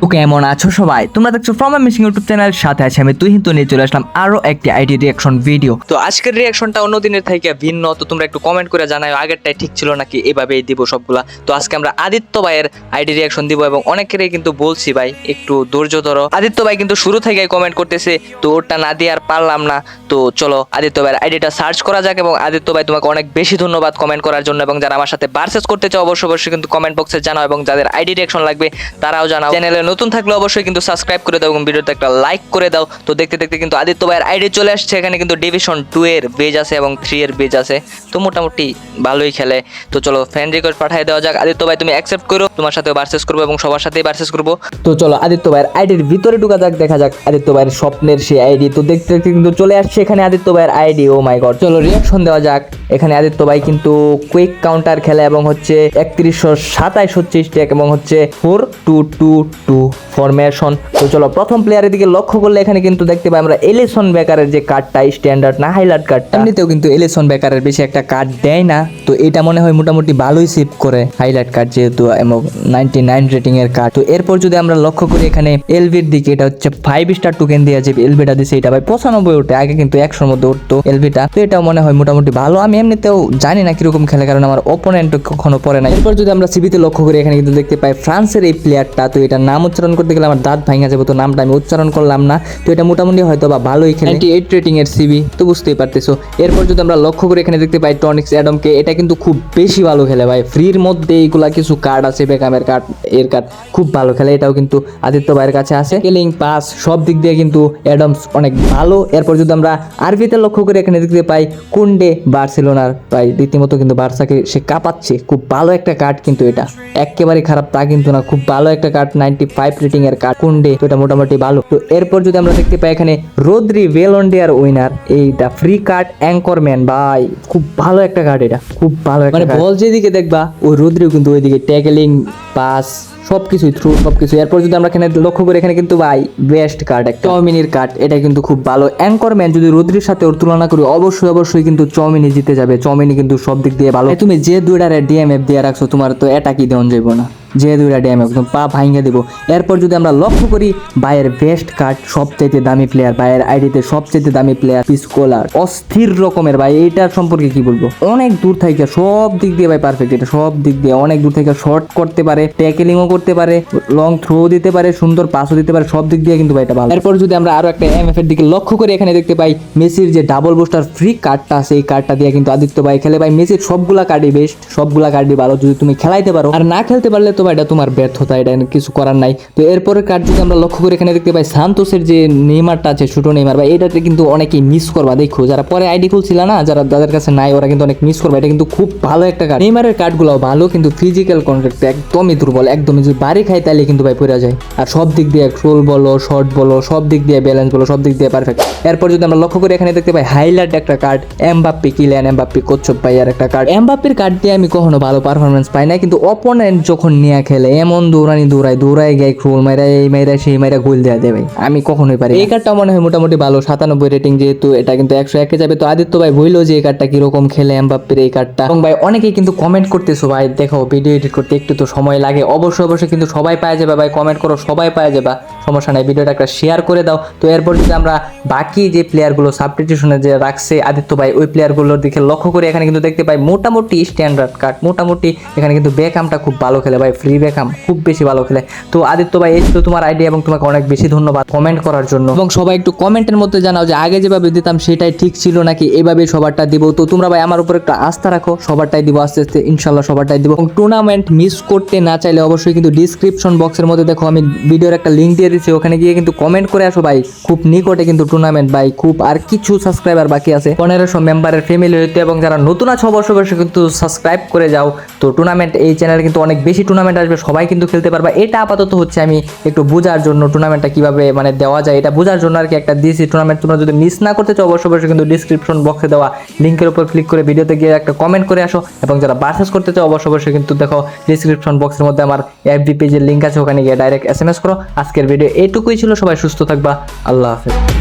তো কেমন আছো সবাই? তোমরা দেখছ ফ্রম মিসিং ইউটিউব চ্যানেল সাথে আছে আমি তুই কিন্তু নিয়ে চলে আসলাম আরও একটি আইডি রিয়াকশন ভিডিও তো আজকের রিয়াকশনটা অন্য দিনের থেকে ভিন্ন, তো তোমরা একটু কমেন্ট করে জানাও আগেরটাই ঠিক ছিল নাকি? এভাবেই দিব সবগুলা। তো আজকে আমরা আদিত্য ভাইয়ের আইডি রিয়াকশন দিব এবং অনেকেরই কিন্তু বলছি, ভাই, একটু ধৈর্য ধরো। আদিত্য ভাই কিন্তু শুরু থেকে কমেন্ট করতেছে, তো ওরটা না দিয়ে আর পারলাম না। তো চলো আদিত্য ভাইয়ের আইডিটা সার্চ করা যাক এবং আদিত্য ভাই তোমাকে অনেক বেশি ধন্যবাদ কমেন্ট করার জন্য এবং যারা আমার সাথে বার্সেস করতে চাও, অবশ্যই অবশ্যই কিন্তু কমেন্ট বক্সে জানাও এবং যাদের আইডি রিয়াকশন লাগবে তারাও জানাও। চ্যানেলে নতুন থাকলে অবশ্যই কিন্তু সাবস্ক্রাইব করে দাও এবং ভিডিওতে একটা লাইক করে দাও। তো দেখতে দেখতে কিন্তু আদিত্য ভাইয়ের আইডি চলে আসছে, এখানে কিন্তু ডিভিশন টু এর বেজ আছে এবং থ্রি এর বেজ আছে। তো মোটামুটি ভালোই খেলে। তো চলো ফ্রেন্ড রিকোয়েস্ট পাঠিয়ে দেওয়া যাক। আদিত্য ভাই, তুমি অ্যাকসেপ্ট করো, তোমার সাথে বার্সেস করব এবং সবার সাথেই বার্সেস করব। তো চলো আদিত্য ভাইয়ের আইডির ভিতরে ঢুকা যাক, দেখা যাক আদিত্য ভাইয়ের স্বপ্নের সেই আইডি তো দেখতে দেখতে কিন্তু চলে আসছে এখানে আদিত্য ভাইয়ের আইডি ও মাই গড চলো রিয়াকশন দেওয়া যাক। এখানে আদিত্য ভাই কিন্তু কুইক কাউন্টার খেলে এবং হচ্ছে একত্রিশশো সাতাইশ হচ্ছে স্টেক এবং হচ্ছে four two two two formation তো চলো, প্রথম প্লেয়ারের দিকে লক্ষ্য করলে এখানে কিন্তু দেখতে পাই আমরা এলিসন বেকারের যে কার্ডটা স্ট্যান্ডার্ড না হাইলাইট কার্ডটা এমনিতেও কিন্তু এলিসন বেকারের বেশি একটা কার্ড দেয় না, তো এটা মনে হয় মোটামুটি ভালোই সেভ করে হাইলাইট কার্ড যেহেতু এবং নাইনটি নাইন রেটিং এর কার্ড তো এরপর যদি আমরা লক্ষ্য করি এখানে এলভির দিকে, এটা হচ্ছে ফাইভ স্টার টোকেন দিয়ে যে এলভিটা দিছে, এটা ভাই পঁচানব্বই ওঠে আগে কিন্তু একশোর মধ্যে উঠতো এলভিটা তো এটাও মনে হয় মোটামুটি ভালো। আমি এমনিতেও জানি না কীরকম খেলে, কারণ আমার ওপোনেন্ট কখনো পড়ে না এরপর যদি আমরা সিবিতে লক্ষ্য করি, এখানে কিন্তু দেখতে পাই ফ্রান্সের এই প্লেয়ারটা তো এটার নাম উচ্চারণ করতে গেলে আমার দাঁত ভাঙা যাবে তো নামটা আমি উচ্চারণ করলাম না। তো এটা মোটামুটি হয়তো বা ভালোই খেলে। এইট রেটিং এর সিবি তো বুঝতেই পারতেছো। এরপর যদি আমরা লক্ষ্য করে এখানে দেখতে পাই টনিক্স অ্যাডমকে এটা কিন্তু খুব বেশি ভালো খেলে ভাই। ফ্রির মধ্যে এইগুলা কিছু কার্ড আছে বেকামের কার্ড এর কার্ড খুব ভালো খেলে। এটাও কিন্তু আদিত্য ভাইয়ের কাছে আছে। কিলিং পাস সব দিক দিয়ে কিন্তু অ্যাডমস অনেক ভালো। এরপর যদি আমরা আরবিতে লক্ষ্য করে এখানে দেখতে পাই কুন্ডে বার্সেলোনার ভাই রীতিমতো কিন্তু বার্সাকে সে কাঁপাচ্ছে। খুব ভালো একটা কার্ড কিন্তু এটা। একেবারে খারাপ তা কিন্তু না। খুব ভালো একটা কার্ড নাইনটি ফাইভ রেটিং এর কার্ড কুন্ডে তো এটা মোটামুটি ভালো। তো এরপর যদি আমরা দেখতে পাই এখানে রোদ্রি ভেলন্ডিয়ার উইনার এইটা ফ্রি কার্ড অ্যাঙ্করম্যান ভাই খুব ভালো একটা কার্ড এটা খুব ভালো মানে বল যেদিকে দেখবা ওই রোদ্রিও কিন্তু ওইদিকে ট্যাকেলিং পাস সব কিছুই থ্রু সব কিছু এরপর যদি আমরা এখানে লক্ষ্য করি এখানে কিন্তু ভাই বেস্ট কার্ড একটা চমিনির কার্ড এটা কিন্তু খুব ভালো। অ্যাঙ্করম্যান যদি রোদ্রির সাথে ওর তুলনা করি অবশ্যই অবশ্যই কিন্তু চমিনি জিতে যাবে। চমিনি কিন্তু সব দিক দিয়ে ভালো। তুমি যে দুইটারে ডিএমএফ দিয়ে রাখছো তোমার তো এটা কি দেওয়া যাইব না। যে দুইটা ড্যাম একদম পা ভাঙিয়ে দেবো। এরপর যদি আমরা লক্ষ্য করি বাইয়ের বেস্ট কার্ড সবচাইতে দামি প্লেয়ার বাইয়ের আইডিতে সবচাইতে দামি প্লেয়ার পিসকোলার অস্থির রকমের ভাই, এইটার সম্পর্কে কি বলব? অনেক দূর থেকে, সব দিক দিয়ে ভাই পারফেক্ট এটা সব দিক দিয়ে অনেক দূর থেকে শর্ট করতে পারে ট্যাকেলিংও করতে পারে লং থ্রো দিতে পারে, সুন্দর পাসও দিতে পারে, সব দিক দিয়ে কিন্তু ভাই এটা ভালো। এরপর যদি আমরা আরও একটা এম এর দিকে লক্ষ্য করি, এখানে দেখতে পাই মেসির যে ডাবল বুস্টার ফ্রি কার্ডটা আছে, এই কার্ডটা দিয়ে কিন্তু আদিত্য ভাই খেলে। ভাই মেসির সবগুলা কার্ডই বেস্ট সবগুলা কার্ডই ভালো, যদি তুমি খেলাইতে পারো। আর না খেলতে পারলে তো এটা তোমার ব্যর্থতা, এটা কিছু করার নাই। তো এরপরের কার্ড যদি আমরা লক্ষ্য করি এখানে দেখতে পাই, সান্তোসের যে নেইমারটা আছে, ছোটো নেইমার বা এটাতে কিন্তু অনেকেই মিস করবা, দেখো। যারা পরে আইডি খুলছিল না, যারা যাদের কাছে নাই, ওরা কিন্তু অনেক মিস করবে। এটা কিন্তু খুব ভালো একটা কার্ড নেইমারের কার্ডগুলো ভালো, কিন্তু ফিজিক্যাল কন্ট্যাক্ট একদমই দুর্বল। একদমই যদি বাড়ি খাই তাহলে কিন্তু ভাই পড়ে যায়। আর সব দিক দিয়ে ট্রোল বলো শর্ট বলো, সব দিক দিয়ে ব্যালেন্স বলো, সব দিক দিয়ে পারফেক্ট এরপর যদি আমরা লক্ষ্য করি, এখানে দেখতে পাই হাইলাইট একটা কার্ড এমবাপ্পি কিলিয়ান এমবাপ্পি কোচ্ছপ পাই আর একটা কার্ড এমবাপ্পির কার্ড দিয়ে আমি কখনো ভালো পারফরমেন্স পাই না কিন্তু অপোনেন্ট যখন নিয়ে খেলে এমন দৌড়ানি দৌড়ায় দৌড়ায় গায়ে ক্রোল মাইরা এই মাইরা সেই মাইরা গোল দেওয়া দেবে। আমি কখনোই পারি এই কার্ডটা মনে হয় মোটামুটি ভালো সাতানব্বই রেটিং যেহেতু এটা কিন্তু একশো একে যাবে। তো আদিত্য ভাই বইলো যে এই কার্ডটা কীরকম খেলে এমবাপ্পির এই কার্ডটা এবং ভাই অনেকেই কিন্তু কমেন্ট করতেছো ভাই দেখো ভিডিও এডিট করতে একটু তো সময় লাগে। অবশ্যই অবশ্যই কিন্তু সবাই পাওয়া যাবে ভাই কমেন্ট করো সবাই পাওয়া যাবে। সমস্যা নাই ভিডিওটা একটা শেয়ার করে দাও। তো এরপর যদি আমরা বাকি যে প্লেয়ারগুলো সাবস্টিটিউশনে যে রাখছে আদিত্য ভাই ওই প্লেয়ারগুলোর দিকে লক্ষ্য করে এখানে কিন্তু দেখতে পাই মোটামুটি স্ট্যান্ডার্ড কার্ড মোটামুটি এখানে কিন্তু বেকামটা খুব ভালো খেলে ভাই। ফ্রি বেকাম খুব বেশি ভালো খেলে। তো আদিত্য ভাই, এই তো তোমার আইডিয়া এবং তোমাকে অনেক বেশি ধন্যবাদ কমেন্ট করার জন্য। এবং সবাই একটু কমেন্টের মধ্যে জানাও যে, আগে যেভাবে দিতাম সেটাই ঠিক ছিল নাকি এভাবে সবারটা দিব? তো তোমরা ভাই আমার উপর একটা আস্থা রাখো, সবারটাই দিব, আস্তে আস্তে ইনশাল্লাহ সবারটাই দিব। এবং টুর্নামেন্ট মিস করতে না চাইলে অবশ্যই কিন্তু ডিসক্রিপশন বক্সের মধ্যে দেখো, আমি ভিডিওর একটা লিঙ্ক দিয়ে দিচ্ছি ওখানে গিয়ে কিন্তু কমেন্ট করে আসো ভাই। খুব নিকটে কিন্তু টুর্নামেন্ট ভাই, খুব আর কিছু সাবস্ক্রাইবার বাকি আছে। পনেরোশো মেম্বারের ফ্যামিলি হইতে এবং যারা নতুন আছে অবশ্যই কিন্তু সাবস্ক্রাইব করে যাও। তো টুর্নামেন্ট এই চ্যানেলে কিন্তু অনেক বেশি টুর্নামেন্ট আসবে, সবাই কিন্তু খেলতে পারবা। এটা আপাতত হচ্ছে আমি একটু বোঝার জন্য টুর্নামেন্টটা কীভাবে মানে দেওয়া যায়, এটা বোঝার জন্য আর কি একটা দিয়েছি টুর্নামেন্ট তোমরা যদি মিস না করতে চাও, অবশ্যই অবশ্যই কিন্তু ডিসক্রিপশন বক্সে দেওয়া লিঙ্কের উপর ক্লিক করে ভিডিওতে গিয়ে একটা কমেন্ট করে আসো। এবং যারা বার্সেস করতে চাও, অবশ্যই অবশ্যই কিন্তু দেখো ডিসক্রিপশন বক্সের মধ্যে আমার এফবি পেজের লিঙ্ক আছে, ওখানে গিয়ে ডাইরেক্ট এস এম এস করো। আজকের ভিডিও এটুকুই ছিল, সবাই সুস্থ থাকবা, আল্লাহ হাফেজ।